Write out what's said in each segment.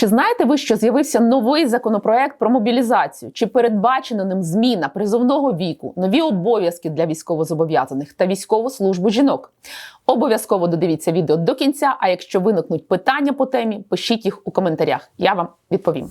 Чи знаєте ви, що з'явився новий законопроект про мобілізацію? Чи передбачено ним зміна призовного віку, нові обов'язки для військовозобов'язаних та військову службу жінок? Обов'язково додивіться відео до кінця. А якщо виникнуть питання по темі, пишіть їх у коментарях. Я вам відповім.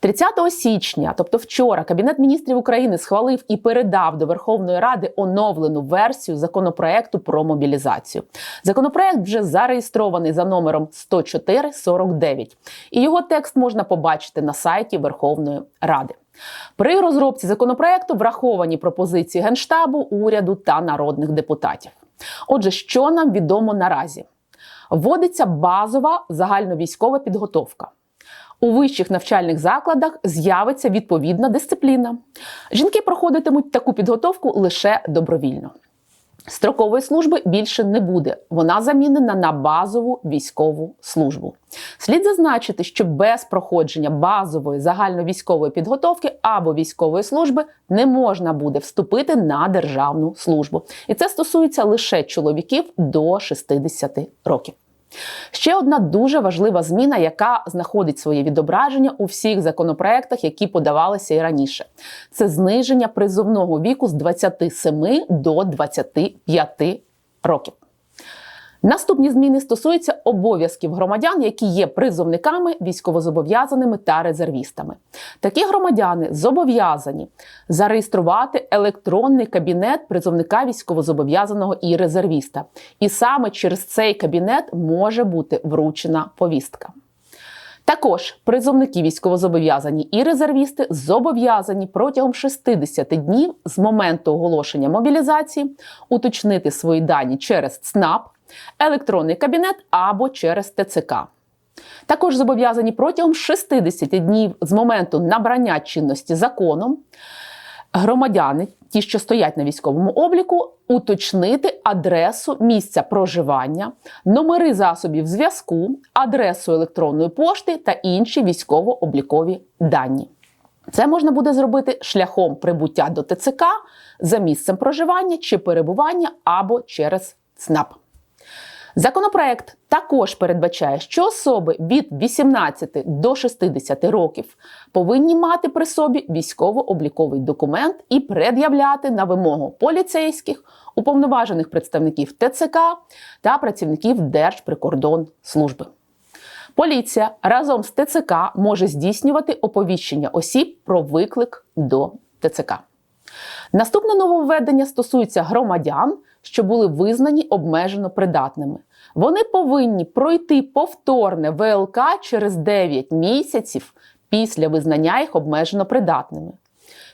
30 січня, тобто вчора, Кабінет міністрів України схвалив і передав до Верховної Ради оновлену версію законопроекту про мобілізацію. Законопроект вже зареєстрований за номером 10449, і його текст можна побачити на сайті Верховної Ради. При розробці законопроекту враховані пропозиції Генштабу, уряду та народних депутатів. Отже, що нам відомо наразі? Вводиться базова загальновійськова підготовка. У вищих навчальних закладах з'явиться відповідна дисципліна. Жінки проходитимуть таку підготовку лише добровільно. Строкової служби більше не буде. Вона замінена на базову військову службу. Слід зазначити, що без проходження базової загальновійськової підготовки або військової служби не можна буде вступити на державну службу. І це стосується лише чоловіків до 60 років. Ще одна дуже важлива зміна, яка знаходить своє відображення у всіх законопроектах, які подавалися і раніше, це зниження призовного віку з 27 до 25 років. Наступні зміни стосуються обов'язків громадян, які є призовниками, військовозобов'язаними та резервістами. Такі громадяни зобов'язані зареєструвати електронний кабінет призовника військовозобов'язаного і резервіста. І саме через цей кабінет може бути вручена повістка. Також призовники військовозобов'язані і резервісти зобов'язані протягом 60 днів з моменту оголошення мобілізації уточнити свої дані через ЦНАП, електронний кабінет або через ТЦК. Також зобов'язані протягом 60 днів з моменту набрання чинності законом громадяни, ті, що стоять на військовому обліку, уточнити адресу місця проживання, номери засобів зв'язку, адресу електронної пошти та інші військово-облікові дані. Це можна буде зробити шляхом прибуття до ТЦК за місцем проживання чи перебування або через ЦНАП. Законопроект також передбачає, що особи від 18 до 60 років повинні мати при собі військово-обліковий документ і пред'являти на вимогу поліцейських, уповноважених представників ТЦК та працівників Держприкордонслужби. Поліція разом з ТЦК може здійснювати оповіщення осіб про виклик до ТЦК. Наступне нововведення стосується громадян, що були визнані обмежено придатними. Вони повинні пройти повторне ВЛК через 9 місяців після визнання їх обмежено придатними.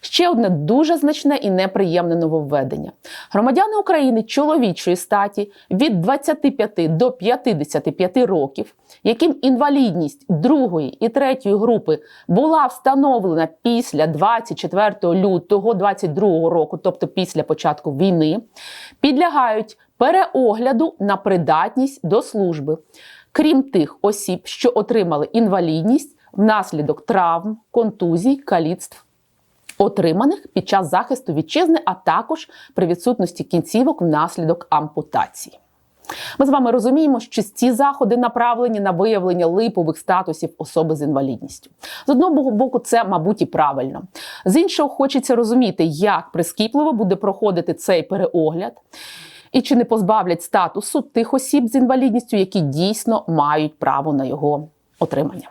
Ще одне дуже значне і неприємне нововведення. Громадяни України чоловічої статі від 25 до 55 років, яким інвалідність другої і третьої групи була встановлена після 24 лютого 2022 року, тобто після початку війни, підлягають переогляду на придатність до служби, крім тих осіб, що отримали інвалідність внаслідок травм, контузій, каліцтв отриманих під час захисту вітчизни, а також при відсутності кінцівок внаслідок ампутації. Ми з вами розуміємо, що ці заходи направлені на виявлення липових статусів особи з інвалідністю. З одного боку, це, мабуть, і правильно. З іншого, хочеться розуміти, як прискіпливо буде проходити цей переогляд. І чи не позбавлять статусу тих осіб з інвалідністю, які дійсно мають право на його отримання.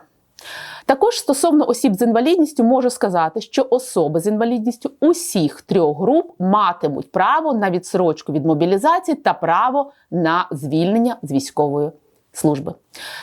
Також стосовно осіб з інвалідністю можу сказати, що особи з інвалідністю усіх трьох груп матимуть право на відсрочку від мобілізації та право на звільнення з військової служби.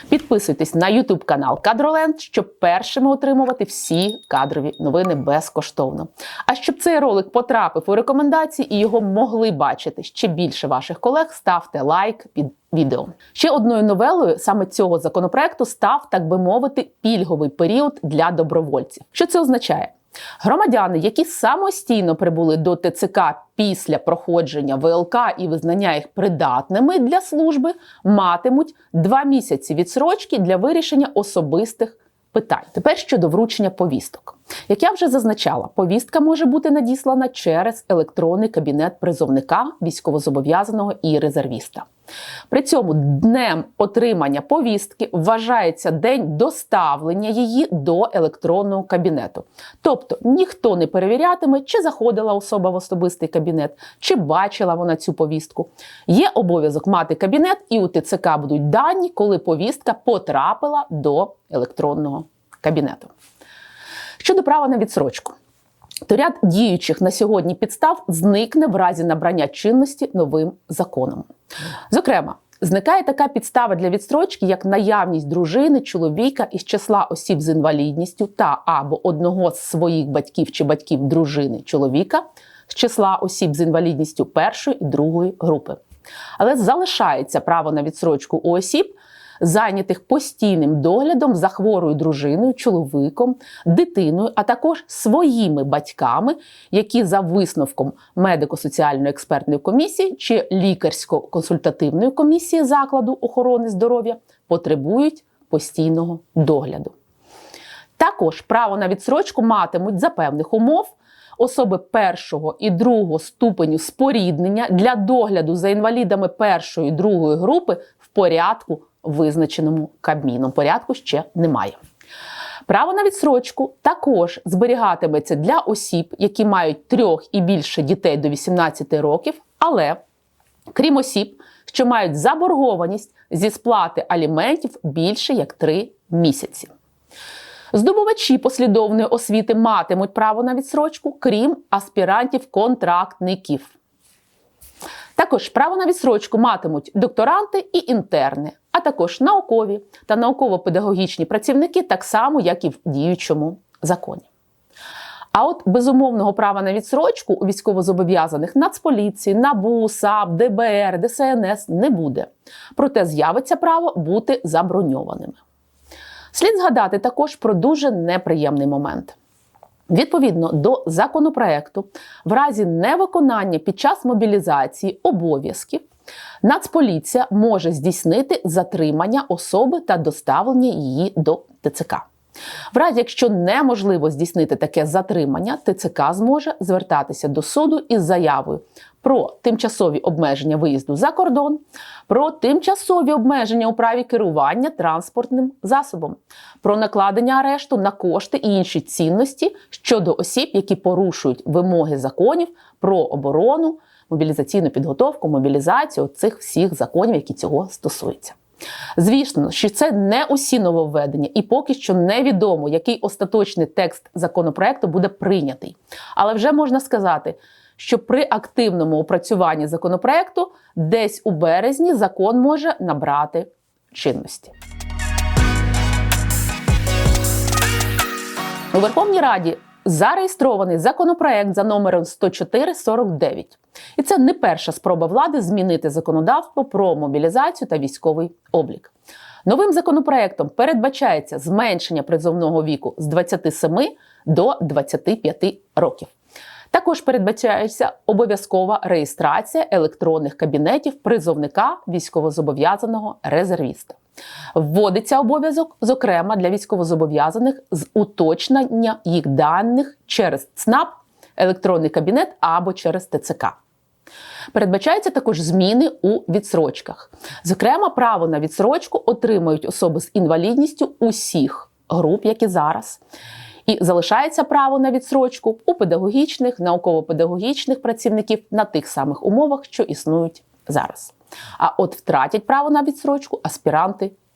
Підписуйтесь на YouTube канал Кадроленд, щоб першими отримувати всі кадрові новини безкоштовно. А щоб цей ролик потрапив у рекомендації і його могли бачити ще більше ваших колег, ставте лайк під відео. Ще одною новелою саме цього законопроекту став, так би мовити, пільговий період для добровольців. Що це означає? Громадяни, які самостійно прибули до ТЦК після проходження ВЛК і визнання їх придатними для служби, матимуть два місяці відсрочки для вирішення особистих питань. Тепер щодо вручення повісток. Як я вже зазначала, повістка може бути надіслана через електронний кабінет призовника, військовозобов'язаного і резервіста. При цьому днем отримання повістки вважається день доставлення її до електронного кабінету. Тобто ніхто не перевірятиме, чи заходила особа в особистий кабінет, чи бачила вона цю повістку. Є обов'язок мати кабінет, і у ТЦК будуть дані, коли повістка потрапила до електронного кабінету. Щодо права на відсрочку. То ряд діючих на сьогодні підстав зникне в разі набрання чинності новим законом. Зокрема, зникає така підстава для відстрочки, як наявність дружини, чоловіка із числа осіб з інвалідністю та або одного з своїх батьків чи батьків дружини чоловіка з числа осіб з інвалідністю першої і другої групи. Але залишається право на відсрочку у осіб, зайнятих постійним доглядом за хворою дружиною, чоловіком, дитиною, а також своїми батьками, які за висновком медико-соціальної експертної комісії чи лікарсько-консультативної комісії закладу охорони здоров'я потребують постійного догляду. Також право на відсрочку матимуть за певних умов. Особи першого і другого ступеню споріднення для догляду за інвалідами першої і другої групи порядку визначеному Кабміном. Порядку ще немає. Право на відсрочку також зберігатиметься для осіб, які мають трьох і більше дітей до 18 років, але крім осіб, що мають заборгованість зі сплати аліментів більше як 3 місяці. Здобувачі послідовної освіти матимуть право на відсрочку, крім аспірантів-контрактників. Також право на відсрочку матимуть докторанти і інтерни, а також наукові та науково-педагогічні працівники, так само, як і в діючому законі. А от безумовного права на відсрочку у військовозобов'язаних Нацполіції, НАБУ, САП, ДБР, ДСНС не буде. Проте з'явиться право бути заброньованими. Слід згадати також про дуже неприємний момент. Відповідно до законопроекту, в разі невиконання під час мобілізації обов'язків Нацполіція може здійснити затримання особи та доставлення її до ТЦК. В разі, якщо неможливо здійснити таке затримання, ТЦК зможе звертатися до суду із заявою про тимчасові обмеження виїзду за кордон, про тимчасові обмеження у праві керування транспортним засобом, про накладення арешту на кошти і інші цінності щодо осіб, які порушують вимоги законів про оборону, мобілізаційну підготовку, мобілізацію цих всіх законів, які цього стосуються. Звісно, що це не усі нововведення, і поки що невідомо, який остаточний текст законопроекту буде прийнятий. Але вже можна сказати, що при активному опрацюванні законопроекту десь у березні закон може набрати чинності. У Верховній Раді зареєстрований законопроект за номером 10449. І це не перша спроба влади змінити законодавство про мобілізацію та військовий облік. Новим законопроектом передбачається зменшення призовного віку з 27 до 25 років. Також передбачається обов'язкова реєстрація електронних кабінетів призовника військовозобов'язаного резервіста. Вводиться обов'язок, зокрема для військовозобов'язаних з уточнення їх даних через ЦНАП, електронний кабінет або через ТЦК. Передбачаються також зміни у відсрочках. Зокрема, право на відсрочку отримують особи з інвалідністю усіх груп, як і зараз. І залишається право на відсрочку у педагогічних, науково-педагогічних працівників на тих самих умовах, що існують зараз. А от втратять право на відсрочку аспіранти.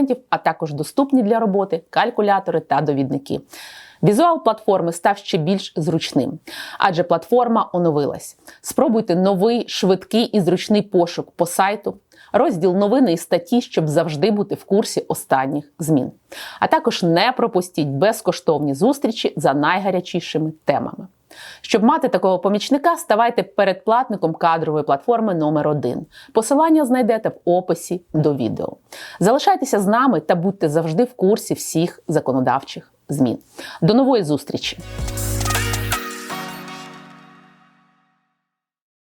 документів, а також доступні для роботи калькулятори та довідники. Візуал платформи став ще більш зручним, адже платформа оновилась. Спробуйте новий, швидкий і зручний пошук по сайту, розділ новини і статті, щоб завжди бути в курсі останніх змін. А також не пропустіть безкоштовні зустрічі за найгарячішими темами. Щоб мати такого помічника, ставайте передплатником кадрової платформи номер 1 Посилання знайдете в описі до відео. Залишайтеся з нами та будьте завжди в курсі всіх законодавчих змін. До нової зустрічі!